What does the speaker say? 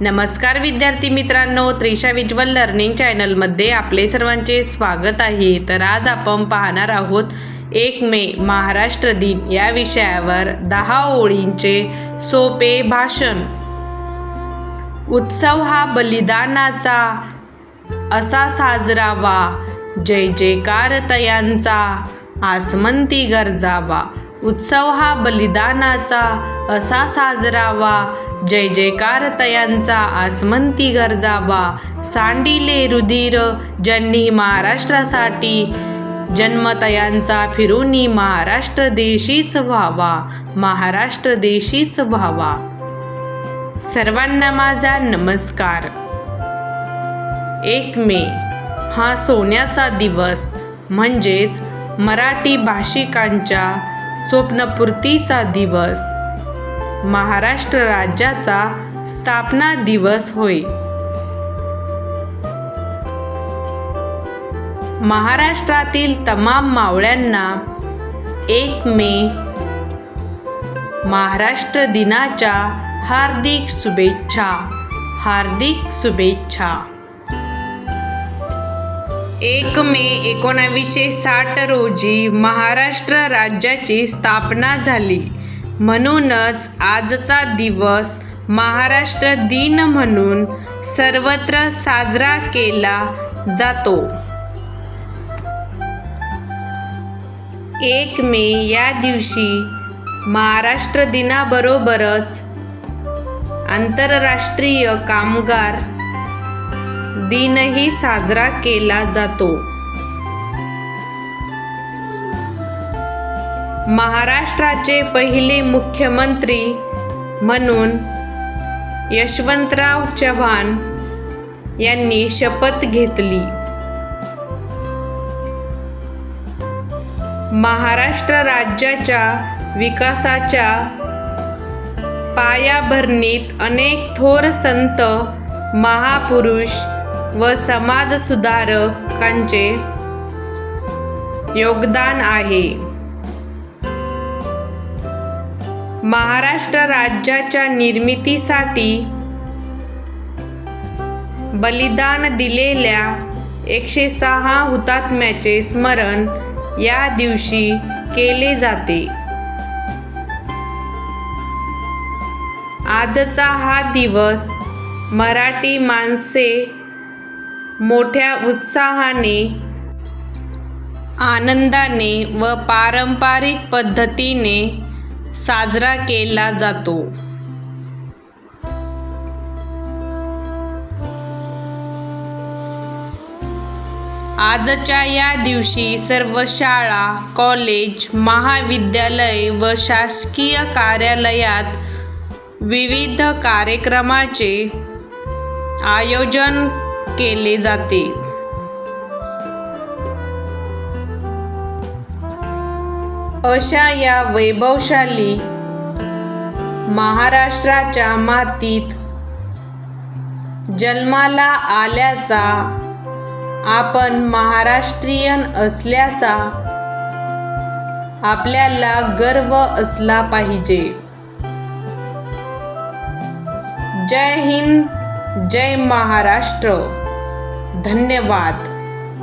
नमस्कार विद्यार्थी मित्रांनो त्रिशा विज्वल लर्निंग चॅनलमध्ये आपले सर्वांचे स्वागत आहे. तर आज आपण पाहणार आहोत एक मे महाराष्ट्र दिन. या विषयावर दहा ओळींचे सोपे भाषण. उत्सव हा बलिदानाचा असा साजरावा. जय जयकार तयांचा आसमंती गरजावा. उत्सव हा बलिदानाचा असा साजरावा. जय जयकार तयांचा आसमंती गरजाबा सांडिले रुधिर ज्यांनी महाराष्ट्रासाठी. जन्मतयांचा फिरूनी महाराष्ट्र देशीच व्हावा. महाराष्ट्र देशीच व्हावा. सर्वांना माझा नमस्कार. एक मे हा सोन्याचा दिवस. म्हणजेच मराठी भाषिकांच्या स्वप्नपूर्तीचा दिवस. महाराष्ट्र राज्याचा स्थापना दिवस होय. महाराष्ट्रातील तमाम मावळ्यांना एक मे महाराष्ट्र दिनाच्या हार्दिक शुभेच्छा हार्दिक शुभेच्छा. एक मे एकोणावीसशे साठ रोजी महाराष्ट्र राज्याची स्थापना झाली. म्हणूनच आजचा दिवस महाराष्ट्र दिन म्हणून सर्वत्र साजरा केला जातो. एक मे या दिवशी महाराष्ट्र दिनाबरोबरच आंतरराष्ट्रीय कामगार दिनही साजरा केला जातो. महाराष्ट्राचे पहिले मुख्यमंत्री म्हणून यशवंतराव चव्हाण यांनी शपथ घेतली. महाराष्ट्र राज्याच्या विकासाच्या पायाभरणीत अनेक थोर संत महापुरुष व समाजसुधारकांचे योगदान आहे. महाराष्ट्र राज्याच्या निर्मितीसाठी बलिदान दिलेल्या एकशे सहा हुतात्म्याचे स्मरण या दिवशी केले जाते. आजचा हा दिवस मराठी माणसे मोठ्या उत्साहाने आनंदाने व पारंपरिक पद्धतीने साजरा केला जातो. आजच्या या दिवशी सर्व शाळा कॉलेज महाविद्यालय व शासकीय कार्यालयात विविध कार्यक्रमाचे आयोजन केले जाते. अशा या वैभवशाली महाराष्ट्राच्या मातीत जन्माला आल्याचा आपण महाराष्ट्रीयन असल्याचा आपल्याला गर्व असला पाहिजे. जय हिंद जय महाराष्ट्र. धन्यवाद.